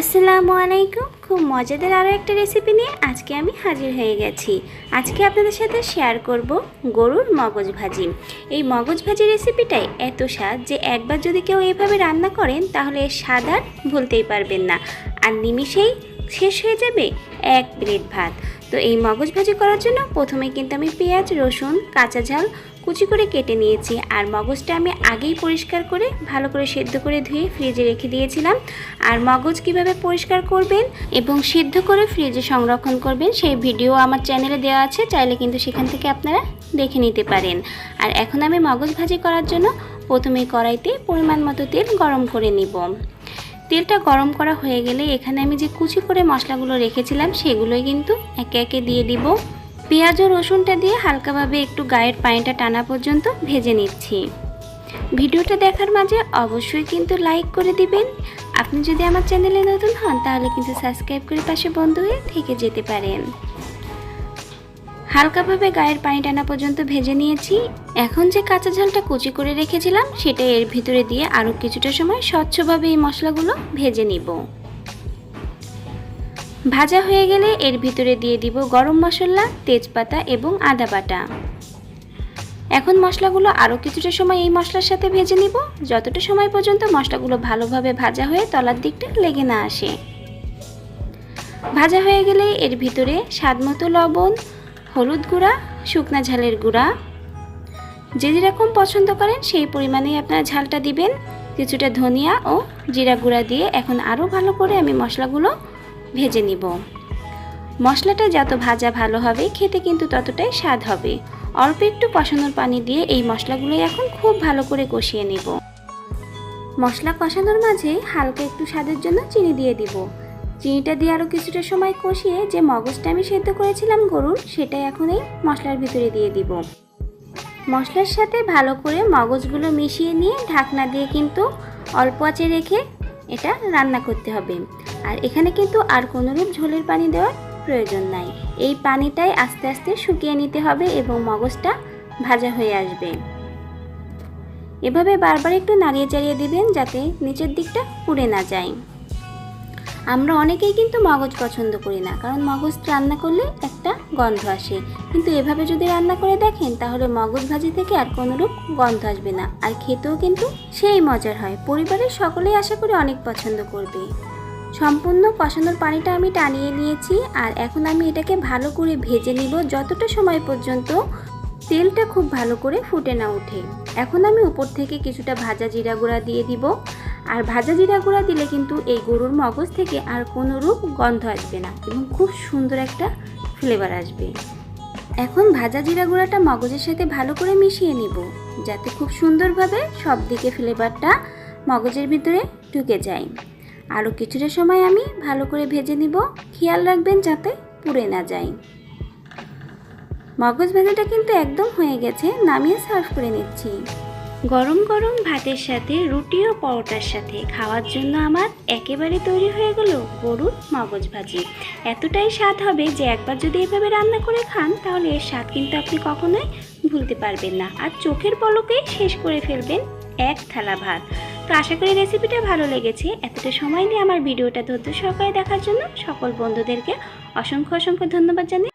আসসালামু আলাইকুম। খুব মজাদার আরও একটা রেসিপি নিয়ে আজকে আমি হাজির হয়ে গেছি। আজকে আপনাদের সাথে শেয়ার করব গরুর মগজ ভাজি। এই মগজ ভাজি রেসিপিটাই এত স্বাদ যে একবার যদি কেউ এভাবে রান্না করেন তাহলে স্বাদ আর ভুলতেই পারবেন না। আর নিমিষেই শেষ হয়ে যাবে এক প্লেট ভাত। তো এই মগজ ভাজি করার জন্য প্রথমে কিন্তু আমি পেঁয়াজ, রসুন, কাঁচা ঝাল কুচি করে কেটে নিয়েছি। আর মগজটা আমি আগেই পরিষ্কার করে ভালো করে সেদ্ধ করে ধুয়ে ফ্রিজে রেখে দিয়েছিলাম। আর মগজ কীভাবে পরিষ্কার করবেন এবং সিদ্ধ করে ফ্রিজে সংরক্ষণ করবেন সেই ভিডিও আমার চ্যানেলে দেওয়া আছে। চাইলে কিন্তু সেখান থেকে আপনারা দেখে নিতে পারেন। আর এখন আমি মগজ ভাজি করার জন্য প্রথমে কড়াইতে পরিমাণ মতো তেল গরম করে নিব। তেলটা গরম করা হয়ে গেলে এখানে আমি যে কুচি করে মশলাগুলো রেখেছিলাম সেগুলোই কিন্তু একে একে দিয়ে দিব। পেঁয়াজ ও রসুনটা দিয়ে হালকাভাবে একটু গায়ের পানিটা টানা পর্যন্ত ভেজে নিচ্ছি। ভিডিওটা দেখার মাঝে অবশ্যই কিন্তু লাইক করে দিবেন। আপনি যদি আমার চ্যানেলে নতুন হন তাহলে কিন্তু সাবস্ক্রাইব করে পাশে বন্ধু হয়ে থেকে যেতে পারেন। হালকাভাবে গায়ের পানি টানা পর্যন্ত ভেজে নিয়েছি। এখন যে কাঁচা ঝালটা কুচি করে রেখেছিলাম, সেটা এর ভিতরে দিয়ে আরও কিছুটা সময় স্বচ্ছভাবে এই মশলাগুলো ভেজে নিব। ভাজা হয়ে গেলে এর ভিতরে দিয়ে দিব গরম মশলা, তেজপাতা এবং আদা বাটা। এখন মশলাগুলো আরও কিছুটা সময় এই মশলার সাথে ভেজে নিব। যতটা সময় পর্যন্ত মশলাগুলো ভালোভাবে ভাজা হয়ে তলার দিকটা লেগে না আসে। ভাজা হয়ে গেলে এর ভিতরে স্বাদ মতো লবণ হলুদ গুঁড়া, শুকনা ঝালের গুঁড়া। যে যেরকম পছন্দ করেন, সেই পরিমাণেই আপনারা ঝালটা দিবেন। কিছুটা ধনিয়া ও জিরা গুঁড়া দিয়ে এখন আরও ভালো করে আমি মশলাগুলো ভেজে নিব। মশলাটা যত ভাজা ভালো হবে, খেতে কিন্তু ততটাই স্বাদ হবে। অল্প একটু কষানোর পানি দিয়ে এই মশলাগুলোই এখন খুব ভালো করে কষিয়ে নেব। মশলা কষানোর মাঝে হালকা একটু স্বাদের জন্য চিনি দিয়ে দিব। চিনিটা দিয়ে আরও কিছুটা সময় কষিয়ে যে মগজটা আমি সেদ্ধ করেছিলাম গরুর, সেটাই এখন এই মশলার ভিতরে দিয়ে দিব। মশলার সাথে ভালো করে মগজগুলো মিশিয়ে নিয়ে ঢাকনা দিয়ে কিন্তু অল্প আঁচে রেখে এটা রান্না করতে হবে। আর এখানে কিন্তু আর কোনোরূপ ঝোলের পানি দেওয়ার প্রয়োজন নাই। এই পানিটাই আস্তে আস্তে শুকিয়ে নিতে হবে এবং মগজটা ভাজা হয়ে আসবে। এভাবে বারবার একটু নাড়িয়ে চাড়িয়ে দিবেন যাতে নিচের দিকটা পুড়ে না যায়। আমরা অনেকেই কিন্তু মগজ পছন্দ করি না, কারণ মগজ রান্না করলে একটা গন্ধ আসে। কিন্তু এভাবে যদি রান্না করে দেখেন, তাহলে মগজ ভাজি থেকে আর কোনোরূপ গন্ধ আসবে না। আর খেতেও কিন্তু সেই মজার হয়। পরিবারের সকলেই আশা করি অনেক পছন্দ করবে। সম্পূর্ণ কষানোর পানিটা আমি টানিয়ে নিয়েছি, আর এখন আমি এটাকে ভালো করে ভেজে নিব যতটা সময় পর্যন্ত তেলটা খুব ভালো করে ফুটে না ওঠে। এখন আমি উপর থেকে কিছুটা ভাজা জিরা গুঁড়া দিয়ে দিব। আর ভাজা জিরা গুঁড়া দিলে কিন্তু এই গরুর মগজ থেকে আর কোনো রূপ, গন্ধ আসবে না এবং খুব সুন্দর একটা ফ্লেভার আসবে। এখন ভাজা জিরা গুঁড়াটা মগজের সাথে ভালো করে মিশিয়ে নিব, যাতে খুব সুন্দরভাবে সব দিকে ফ্লেভারটা মগজের ভিতরে ঢুকে যায়। আরও কিছুটা সময় আমি ভালো করে ভেজে নিব, খেয়াল রাখবেন যাতে পুড়ে না যায়। মগজ ভাজাটা কিন্তু একদম হয়ে গেছে, নামিয়ে সার্ভ করে নিচ্ছি। গরম গরম ভাতের সাথে, রুটি ও পরোটার সাথে খাওয়ার জন্য আমার একেবারে তৈরি হয়ে গেল গরুর মগজ ভাজি। এতটাই স্বাদ হবে যে একবার যদি এভাবে রান্না করে খান, তাহলে এর স্বাদ কিন্তু আপনি কখনোই ভুলতে পারবেন না। আর চোখের পলকেই শেষ করে ফেলবেন এক থালা ভাত। তো আশা করি রেসিপিটা ভালো লেগেছে। এতটা সময় নিয়ে আমার ভিডিওটা ধৈর্য সহকারে দেখার জন্য সকল বন্ধুদেরকে অসংখ্য অসংখ্য ধন্যবাদ জানাই।